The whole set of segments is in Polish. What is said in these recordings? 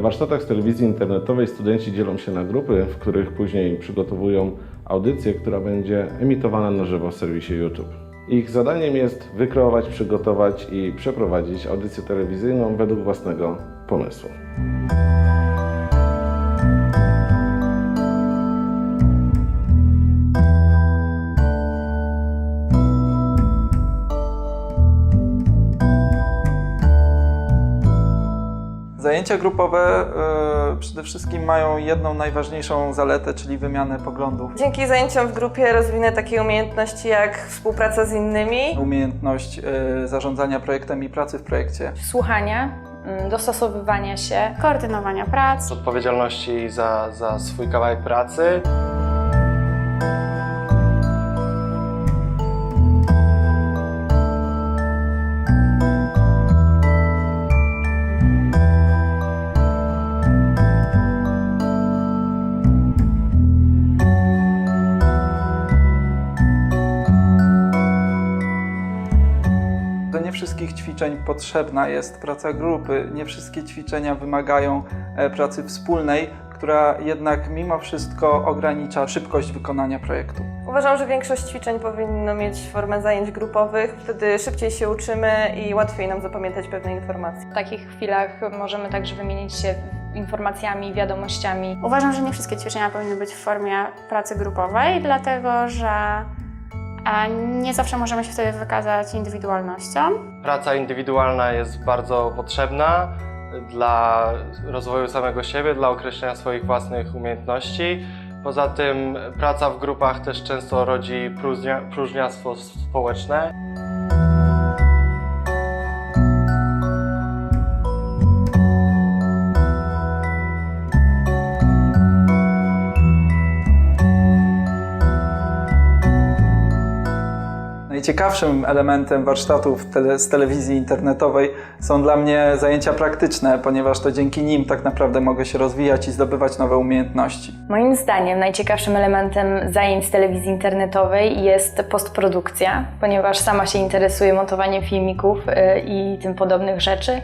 warsztatach z telewizji internetowej studenci dzielą się na grupy, w których później przygotowują audycję, która będzie emitowana na żywo w serwisie YouTube. Ich zadaniem jest wykreować, przygotować i przeprowadzić audycję telewizyjną według własnego pomysłu. Zajęcia grupowe y, przede wszystkim mają jedną najważniejszą zaletę, czyli wymianę poglądów. Dzięki zajęciom w grupie rozwinę takie umiejętności jak współpraca z innymi, Umiejętność y, zarządzania projektem i pracy w projekcie. słuchania, mm, dostosowywania się. koordynowania prac, odpowiedzialności za, za swój kawałek pracy. Wszystkich ćwiczeń potrzebna jest praca grupy. Nie wszystkie ćwiczenia wymagają e, pracy wspólnej, która jednak mimo wszystko ogranicza szybkość wykonania projektu. Uważam, że większość ćwiczeń powinno mieć formę zajęć grupowych, wtedy szybciej się uczymy i łatwiej nam zapamiętać pewne informacje. W takich chwilach możemy także wymienić się informacjami, wiadomościami. Uważam, że nie wszystkie ćwiczenia powinny być w formie pracy grupowej, dlatego że nie zawsze możemy się wtedy wykazać indywidualnością. Praca indywidualna jest bardzo potrzebna dla rozwoju samego siebie, dla określenia swoich własnych umiejętności. Poza tym praca w grupach też często rodzi próżnia, próżniactwo społeczne. Najciekawszym elementem warsztatów tele, z telewizji internetowej są dla mnie zajęcia praktyczne, ponieważ to dzięki nim tak naprawdę mogę się rozwijać i zdobywać nowe umiejętności. Moim zdaniem najciekawszym elementem zajęć z telewizji internetowej jest postprodukcja, ponieważ sama się interesuję montowaniem filmików y, i tym podobnych rzeczy,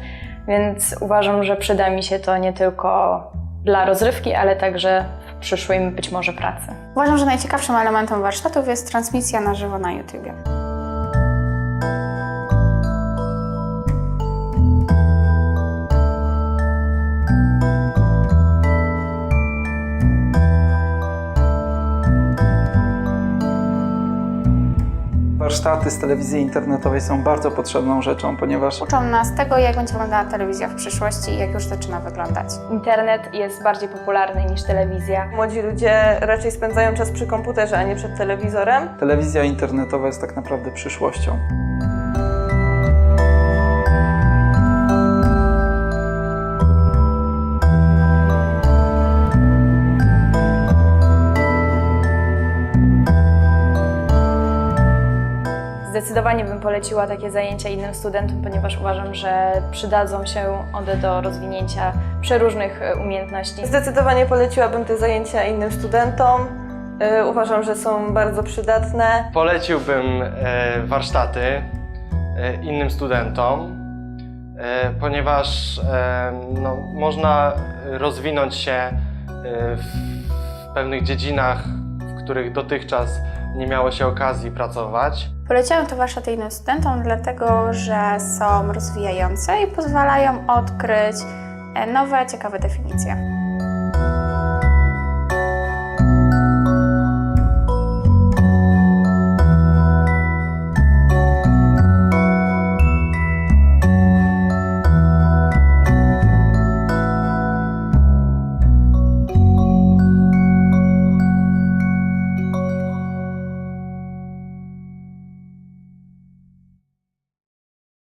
więc uważam, że przyda mi się to nie tylko dla rozrywki, ale także w przyszłej być może pracy. Uważam, że najciekawszym elementem warsztatów jest transmisja na żywo na YouTubie. Warsztaty z telewizji internetowej są bardzo potrzebną rzeczą, ponieważ Uczą nas tego, jak będzie wyglądała telewizja w przyszłości i jak już zaczyna wyglądać. Internet jest bardziej popularny niż telewizja. Młodzi ludzie raczej spędzają czas przy komputerze, a nie przed telewizorem. telewizja internetowa jest tak naprawdę przyszłością. Zdecydowanie bym poleciła takie zajęcia innym studentom, ponieważ uważam, że przydadzą się one do rozwinięcia przeróżnych e, umiejętności. Zdecydowanie poleciłabym te zajęcia innym studentom. Y, Uważam, że są bardzo przydatne. Poleciłbym e, warsztaty e, innym studentom, e, ponieważ e, no, można rozwinąć się e, w pewnych dziedzinach, w których dotychczas nie miało się okazji pracować. Poleciałam to warsztaty innym studentom, dlatego że są rozwijające i pozwalają odkryć e, nowe, ciekawe definicje.